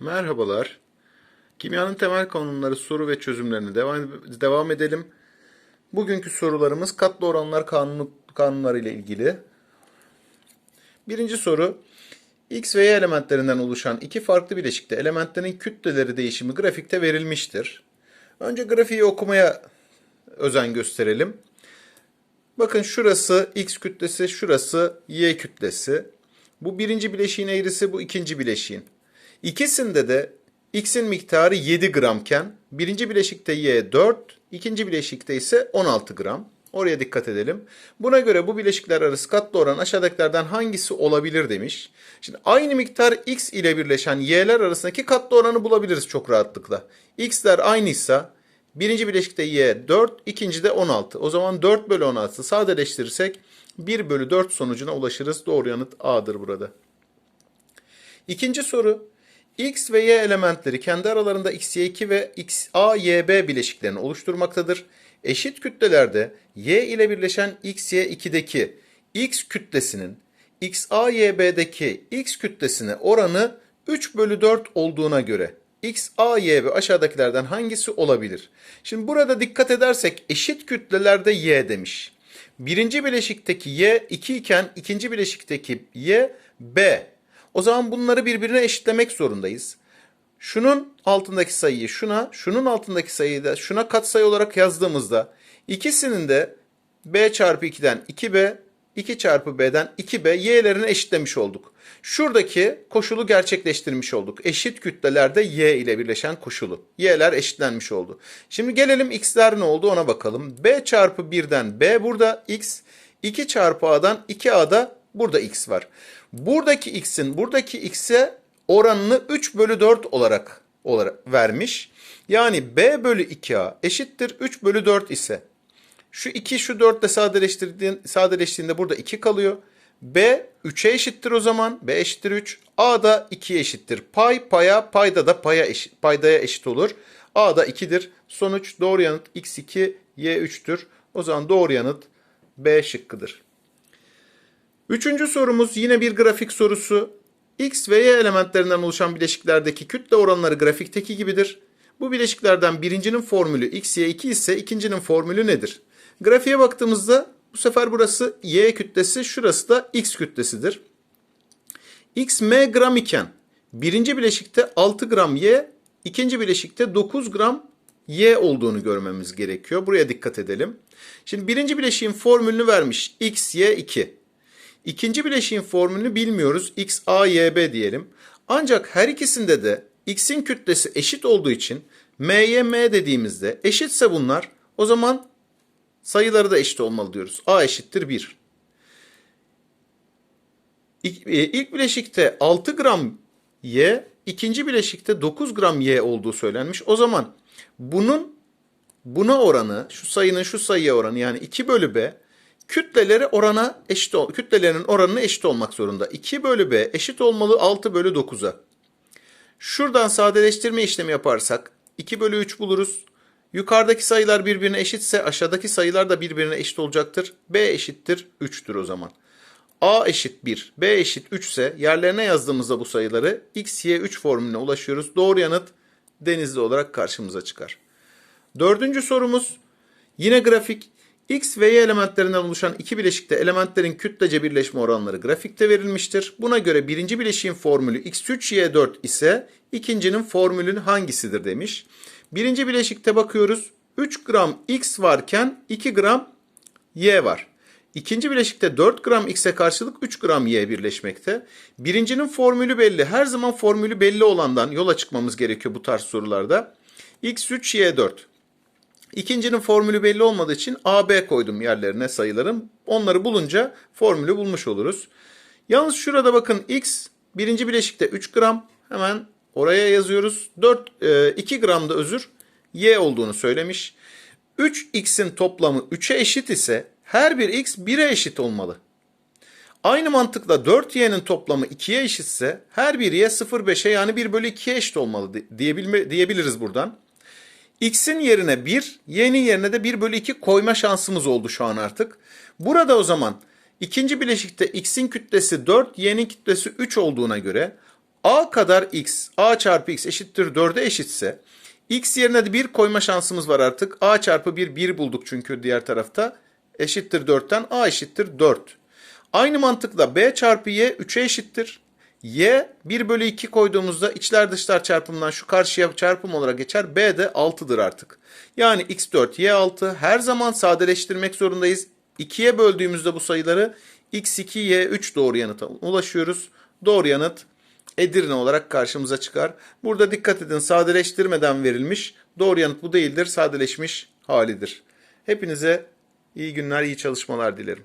Merhabalar. Kimyanın temel kanunları soru ve çözümlerine devam, devam edelim. Bugünkü sorularımız katlı oranlar kanunu, kanunları ile ilgili. Birinci soru. X ve Y elementlerinden oluşan iki farklı bileşikte elementlerin kütleleri değişimi grafikte verilmiştir. Önce grafiği okumaya özen gösterelim. Bakın şurası X kütlesi, şurası Y kütlesi. Bu birinci bileşiğin eğrisi, bu ikinci bileşiğin. İkisinde de X'in miktarı 7 gramken birinci bileşikte Y 4, ikinci bileşikte ise 16 gram. Oraya dikkat edelim. Buna göre bu bileşikler arası katlı oran aşağıdakilerden hangisi olabilir demiş. Şimdi aynı miktar X ile birleşen Y'ler arasındaki katlı oranı bulabiliriz çok rahatlıkla. X'ler aynıysa birinci bileşikte Y 4, ikinci de 16. O zaman 4 bölü 16 sadeleştirirsek 1 bölü 4 sonucuna ulaşırız. Doğru yanıt A'dır burada. İkinci soru. X ve Y elementleri kendi aralarında XY2 ve XAYB bileşiklerini oluşturmaktadır. Eşit kütlelerde Y ile birleşen XY2'deki X kütlesinin XAYB'deki X kütlesine oranı 3 bölü 4 olduğuna göre XAYB aşağıdakilerden hangisi olabilir? Şimdi burada dikkat edersek eşit kütlelerde Y demiş. Birinci bileşikteki Y 2 iken ikinci bileşikteki Y B. O zaman bunları birbirine eşitlemek zorundayız. Şunun altındaki sayıyı şuna, şunun altındaki sayıyı da şuna katsayı olarak yazdığımızda ikisinin de b çarpı 2'den 2b, 2 çarpı b'den 2b y'lerini eşitlemiş olduk. Şuradaki koşulu gerçekleştirmiş olduk. Eşit kütlelerde y ile birleşen koşulu. y'ler eşitlenmiş oldu. Şimdi gelelim x'ler ne oldu ona bakalım. b çarpı 1'den b burada x, 2 çarpı a'dan 2a'da burada x var. Buradaki x'in buradaki x'e oranını 3 bölü 4 olarak, olarak vermiş. Yani b bölü 2a eşittir 3 bölü 4 ise şu 2 şu 4 ile sadeleştiğinde burada 2 kalıyor. b 3'e eşittir o zaman. b eşittir 3. a da 2'ye eşittir. Pay paya payda da paya eşit, paydaya eşit olur. a da 2'dir. Sonuç doğru yanıt x2 y3'tür. O zaman doğru yanıt b şıkkıdır. Üçüncü sorumuz yine bir grafik sorusu. X ve Y elementlerinden oluşan bileşiklerdeki kütle oranları grafikteki gibidir. Bu bileşiklerden birincinin formülü XY2 ise ikincinin formülü nedir? Grafiğe baktığımızda bu sefer burası Y kütlesi, şurası da X kütlesidir. X M gram iken birinci bileşikte 6 gram Y, ikinci bileşikte 9 gram Y olduğunu görmemiz gerekiyor. Buraya dikkat edelim. Şimdi birinci bileşiğin formülünü vermiş. X, Y, 2. İkinci bileşiğin formülünü bilmiyoruz. X, A, Y, B diyelim. Ancak her ikisinde de X'in kütlesi eşit olduğu için M'ye M dediğimizde eşitse bunlar o zaman sayıları da eşit olmalı diyoruz. A eşittir 1. İlk, e, ilk bileşikte 6 gram Y, ikinci bileşikte 9 gram Y olduğu söylenmiş. O zaman bunun buna oranı, şu sayının şu sayıya oranı yani 2 bölü B kütleleri orana eşit ol, kütlelerinin oranına eşit olmak zorunda. 2 bölü B eşit olmalı 6 bölü 9'a. Şuradan sadeleştirme işlemi yaparsak 2 bölü 3 buluruz. Yukarıdaki sayılar birbirine eşitse aşağıdaki sayılar da birbirine eşit olacaktır. B eşittir 3'tür o zaman. A eşit 1, B eşit 3 ise yerlerine yazdığımızda bu sayıları x, y, 3 formülüne ulaşıyoruz. Doğru yanıt denizli olarak karşımıza çıkar. Dördüncü sorumuz yine grafik. X ve Y elementlerinden oluşan iki bileşikte elementlerin kütlece birleşme oranları grafikte verilmiştir. Buna göre birinci bileşiğin formülü X3Y4 ise ikincinin formülün hangisidir demiş. Birinci bileşikte bakıyoruz 3 gram X varken 2 gram Y var. İkinci bileşikte 4 gram X'e karşılık 3 gram Y birleşmekte. Birincinin formülü belli. Her zaman formülü belli olandan yola çıkmamız gerekiyor bu tarz sorularda. X3Y4. İkincinin formülü belli olmadığı için AB koydum yerlerine sayıların. Onları bulunca formülü bulmuş oluruz. Yalnız şurada bakın X birinci bileşikte 3 gram. Hemen oraya yazıyoruz. 4, 2 gram da özür Y olduğunu söylemiş. 3X'in toplamı 3'e eşit ise her bir X 1'e eşit olmalı. Aynı mantıkla 4y'nin toplamı 2'ye eşitse her bir y 0,5'e yani 1 bölü 2'ye eşit olmalı diyebiliriz buradan. X'in yerine 1, y'nin yerine de 1 bölü 2 koyma şansımız oldu şu an artık. Burada o zaman ikinci bileşikte x'in kütlesi 4, y'nin kütlesi 3 olduğuna göre a kadar x, a çarpı x eşittir 4'e eşitse x yerine de 1 koyma şansımız var artık. a çarpı 1, 1 bulduk çünkü diğer tarafta. Eşittir 4'ten a eşittir 4. Aynı mantıkla b çarpı y 3'e eşittir. Y 1 bölü 2 koyduğumuzda içler dışlar çarpımından şu karşıya çarpım olarak geçer. b de 6'dır artık. Yani x4 y6 her zaman sadeleştirmek zorundayız. 2'ye böldüğümüzde bu sayıları x2 y3 doğru yanıta ulaşıyoruz. Doğru yanıt Edirne olarak karşımıza çıkar. Burada dikkat edin sadeleştirmeden verilmiş. Doğru yanıt bu değildir. Sadeleşmiş halidir. Hepinize iyi günler, iyi çalışmalar dilerim.